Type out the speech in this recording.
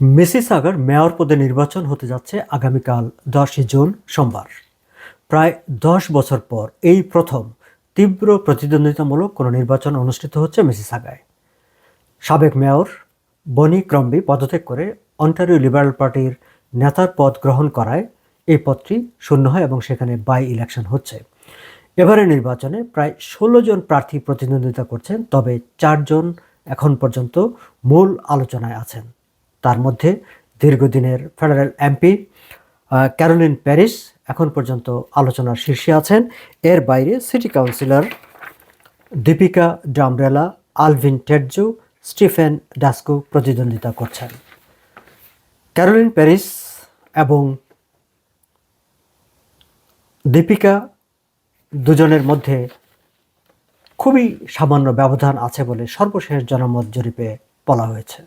মিসিসাগার mayor পদে নির্বাচন হতে যাচ্ছে আগামীকাল দশই জুন সোমবার। প্রায় দশ বছর পর এই প্রথম তীব্র প্রতিদ্বন্দ্বিতামূলক কোনো নির্বাচন অনুষ্ঠিত হচ্ছে মিসিসাগায় সাবেক মেয়র বনি ক্রম্বি পদত্যাগ করে অন্টারিও লিবারেল পার্টির নেতার পদ গ্রহণ করায় এই পদটি শূন্য হয় এবং সেখানে বাই ইলেকশন হচ্ছে। এবারের নির্বাচনে প্রায় ষোলো জন প্রার্থী প্রতিদ্বন্দ্বিতা করছেন, তবে চারজন এখন পর্যন্ত মূল আলোচনায় আছেন। তার মধ্যে দীর্ঘদিনের ফেডারেল এমপি ক্যারোলিন প্যারিস এখন পর্যন্ত আলোচনার শীর্ষে আছেন। এর বাইরে city councillor Dipika Damerla, Alvin Tedjo, Stephen Dasko প্রতিদ্বন্দ্বিতা করছেন। ক্যারোলিন প্যারিস এবং দীপিকা দুজনের মধ্যে খুবই সামান্য ব্যবধান আছে বলে সর্বশেষ জনমত জরিপে বলা হয়েছে।